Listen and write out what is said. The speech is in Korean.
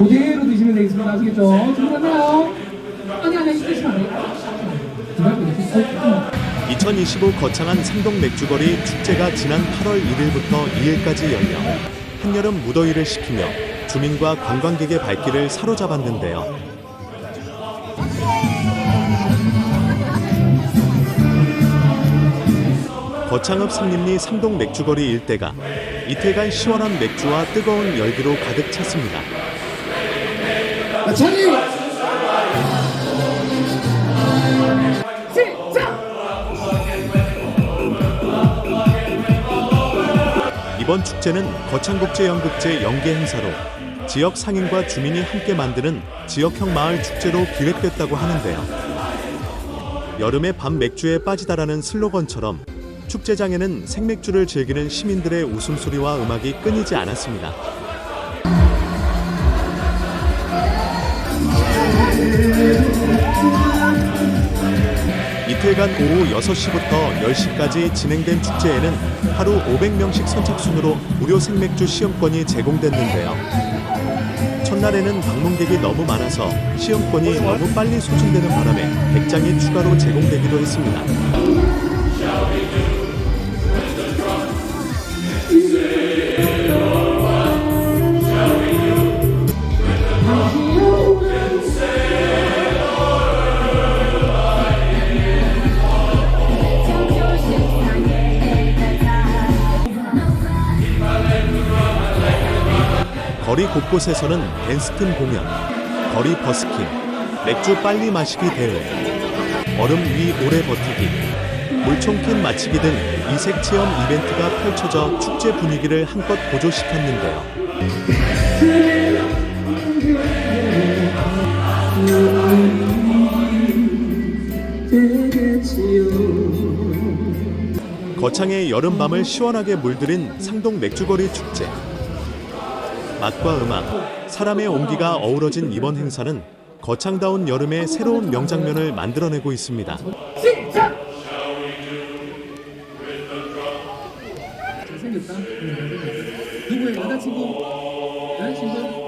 그대로 드시면 되겠습니다. 아시겠죠? 준비됐나요? 아니, 아니. 준비하고 2025 거창한 상동 맥주거리 축제가 지난 8월 1일부터 2일까지 열려 한여름 무더위를 식히며 주민과 관광객의 발길을 사로잡았는데요. 거창읍 상림리 상동 맥주거리 일대가 이틀간 시원한 맥주와 뜨거운 열기로 가득 찼습니다. 자리! 시작! 이번 축제는 거창국제연극제 연계 행사로 지역 상인과 주민이 함께 만드는 지역형 마을 축제로 기획됐다고 하는데요. 여름의 밤 맥주에 빠지다라는 슬로건처럼 축제장에는 생맥주를 즐기는 시민들의 웃음소리와 음악이 끊이지 않았습니다. 이틀간 오후 6시부터 10시까지 진행된 축제에는 하루 500명씩 선착순으로 무료 생맥주 시험권이 제공됐는데요. 첫날에는 방문객이 너무 많아서 시험권이 너무 빨리 소진되는 바람에 100장이 추가로 제공되기도 했습니다. 거리 곳곳에서는 댄스팀 공연, 거리 버스킹, 맥주 빨리 마시기 대회, 얼음 위 오래 버티기, 물총캔 맞히기 등 이색 체험 이벤트가 펼쳐져 축제 분위기를 한껏 고조시켰는데요. 거창의 여름밤을 시원하게 물들인 상동 맥주거리 축제. 맛과 음악, 사람의 온기가 어우러진 이번 행사는 거창다운 여름의 새로운 명장면을 만들어내고 있습니다. 잘생겼다. 누구의 여자친구? 여자친구?